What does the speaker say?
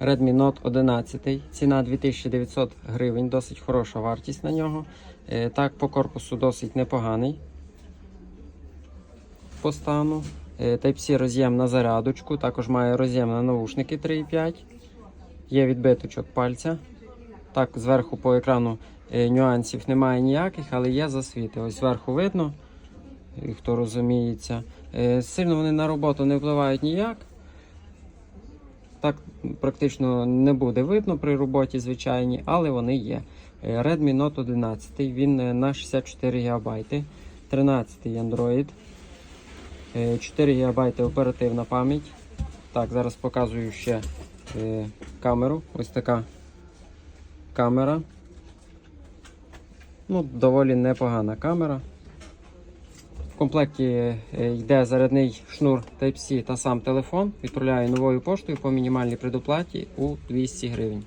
Redmi Note 11. Ціна 2900 гривень, досить хороша вартість на нього. Е, Так, по корпусу досить непоганий. По стану. Е, Type-C роз'єм на зарядочку, також має роз'єм на наушники 3.5. Є відбиточок пальця. Так, зверху по екрану е, нюансів немає ніяких, але є засвіти. Ось зверху видно, хто розуміється. Сильно вони на роботу не впливають ніяк. Так практично не буде видно при роботі звичайній, але вони є. Е, Redmi Note 11, він е, на 64 ГБ, 13 Android, е, 4 ГБ оперативна пам'ять. Так, зараз показую ще е, камеру. Ось така камера. Ну, доволі непогана камера. Комплекті е, йде зарядний шнур Type-C та сам телефон. Відправляю новою поштою по мінімальній предоплаті у 200 гривень.